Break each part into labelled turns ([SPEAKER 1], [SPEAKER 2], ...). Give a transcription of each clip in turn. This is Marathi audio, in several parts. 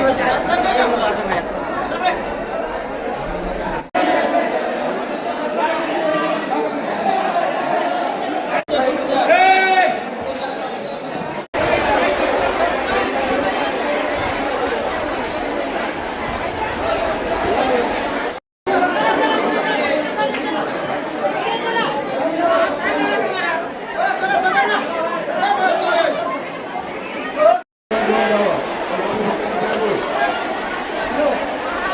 [SPEAKER 1] 감사합니다.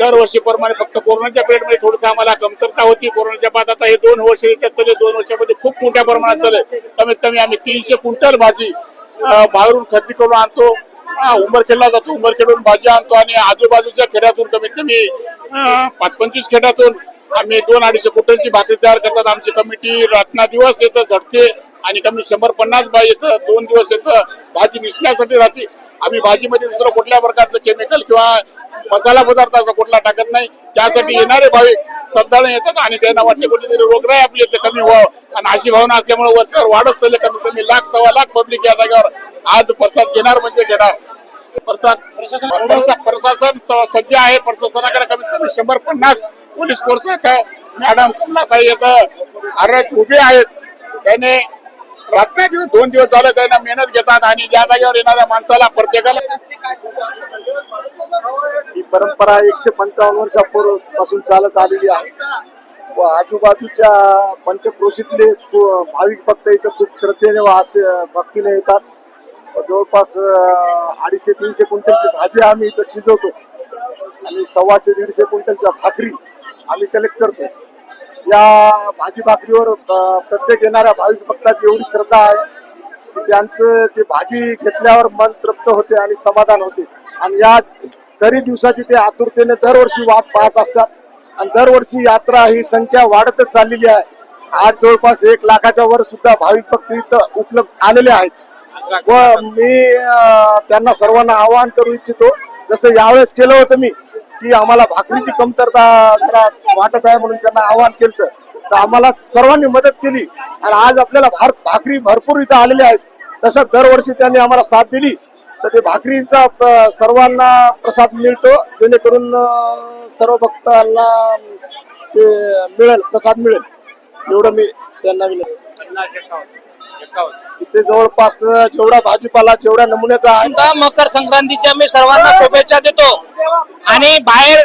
[SPEAKER 1] दरवर्षीप्रमाणे फक्त कोरोनाच्या पिरियडमध्ये थोडंसं आम्हाला कमतरता होती. कोरोनाच्या बाद आता हे दोन वर्ष याच्यात चालले. दोन वर्षामध्ये खूप मोठ्या प्रमाणात चालेल. कमीत कमी आम्ही तीनशे क्विंटल भाजी बाहेरून खरेदी करून आणतो. हा, उंबरखेडला जातो. उंबरखेडून भाजी आणतो आणि आजूबाजूच्या खेड्यातून कमीत कमी पाच पंचवीस खेड्यातून आम्ही दोन अडीचशे क्विंटलची भाकरी तयार करतात. आमची कमिटी रातना दिवस येतं झटते आणि कमी शंभर पन्नास बाय येतं. दोन दिवस येतं. भाजी निसण्यासाठी राहते. आम्ही भाजीमध्ये दुसरं कुठल्या प्रकारचं केमिकल किंवा मसाला पदार्थ असा कुठला टाकत नाही त्यासाठी येणारे भाविक श्रद्धाळू येतात आणि त्यांना वाटते कुठेतरी रोगराई आपली इथे कमी व्हावं. आणि अशी भावना असल्यामुळे वरच्यावर वाढत चालले कमीत कमी लाख सव्वा लाख पब्लिक या जागेवर आज प्रसाद घेणार म्हणजे घेणार. प्रसाद प्रशासन प्रशासन सज्ज आहे. प्रशासनाकडे कमीत कमी शंभर पन्नास पोलीस फोर्स आहेत मॅडम कमलाताई येतं आरत उभे आहेत. त्याने रात्र दिवस दोन दिवस झालं त्यांना मेहनत घेतात आणि ज्या जागेवर येणाऱ्या माणसाला प्रत्येकाला
[SPEAKER 2] ही परंपरा एकशे पंचावन्न वर्षापूर्वीपासून चालत आलेली आहे. व आजूबाजूच्या पंचक्रोशीतले भाविक भक्त इथं खूप श्रद्धेने व असे भक्तीने येतात. व जवळपास अडीचशे तीनशे क्विंटलची भाजी आम्ही इथं शिजवतो. आणि सव्वाशे दीडशे क्विंटलच्या भाकरी आम्ही कलेक्ट करतो. या भाजी भाकरीवर प्रत्येक येणाऱ्या भाविक भक्ताची एवढी श्रद्धा आहे की त्यांचं ते भाजी घेतल्यावर मन तृप्त होते आणि समाधान होते. आणि या तरी दिवसाची ते आतुरतेने दरवर्षी वाट पाहत असतात. आणि दरवर्षी यात्रा ही संख्या वाढतच चाललेली आहे. आज जवळपास एक लाखाच्या वर सुद्धा भाविक भक्त इथं उपलब्ध आलेले आहेत. व मी त्यांना सर्वांना आवाहन करू इच्छितो जसं यावेळेस केलं होतं मी की आम्हाला भाकरीची कमतरता जरा वाटत आहे म्हणून त्यांना आवाहन केलं तर आम्हाला सर्वांनी मदत केली. आणि आज आपल्याला भार भाकरी भरपूर इथं आलेल्या आहेत. तसं दरवर्षी त्यांनी आम्हाला साथ दिली. तर ते भाकरीचा सर्वांना प्रसाद मिळतो. जेणेकरून सर्व भक्तांना ते मिळेल प्रसाद मिळेल. एवढं मी त्यांना विनंती इथे जवळपास जेवढा भाजीपाला जेवढ्या नमुन्याचा आहे.
[SPEAKER 3] आता मकर संक्रांतीच्या मी सर्वांना शुभेच्छा देतो. आणि बाहेर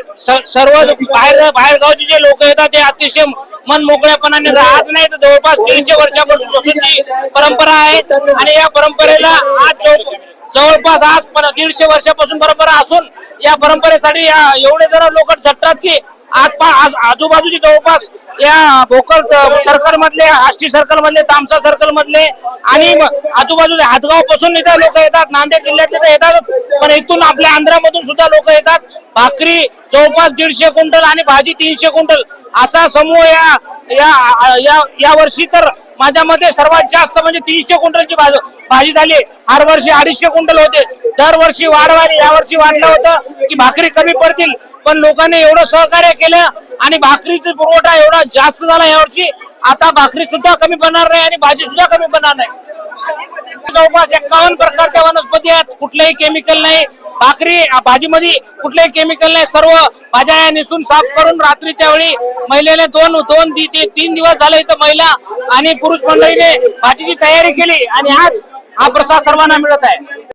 [SPEAKER 3] सर्व बाहेर बाहेर गावचे जे लोक येतात ते अतिशय मन मोकळ्यापणाने आज नाही तर जवळपास दीडशे वर्षापासूनची परंपरा आहे. आणि या परंपरेला आज जवळ- जवळपास आज पर- दीडशे वर्षापासून परंपरा असून या परंपरेसाठी या एवढे जरा लोक झटतात की आज आजूबाजूची जवळपास या भोकर सर्कल मधले आष्टी सर्कल मधले तामसा सर्कल मधले आणि आजूबाजूला हातगावपासून इथं लोक येतात. नांदेड जिल्ह्यातले तर येतात. पण इथून आपल्या आंध्रामधून सुद्धा लोक येतात. भाकरी जवळपास दीडशे क्विंटल आणि भाजी तीनशे क्विंटल. असा समूह या या या या वर्षी तर माझ्या मते सर्वात जास्त म्हणजे तीनशे क्विंटलची भाजी भाजी झाली. हर वर्षी अडीचशे क्विंटल होते. दरवर्षी वाढवारी यावर्षी वाढलं होतं की भाकरी कमी पडतील. पण लोकांनी एवढं सहकार्य केलं आणि भाकरीचा पुरवठा एवढा जास्त झाला यावर्षी. आता भाकरी सुद्धा कमी बनणार नाही आणि भाजी सुद्धा कमी बनणार नाही. जवळपास एकावन्न प्रकारच्या वनस्पती आहेत. कुठलंही केमिकल नाही. भाकरी भाजीमध्ये कुठलंही केमिकल नाही. सर्व भाज्या या निसून साफ करून रात्रीच्या वेळी महिलेने दोन दोन ती- ती- तीन दिवस झाले इथं महिला आणि पुरुष मंडळीने भाजीची तयारी केली आणि आज हा प्रसाद सर्वांना मिळत आहे.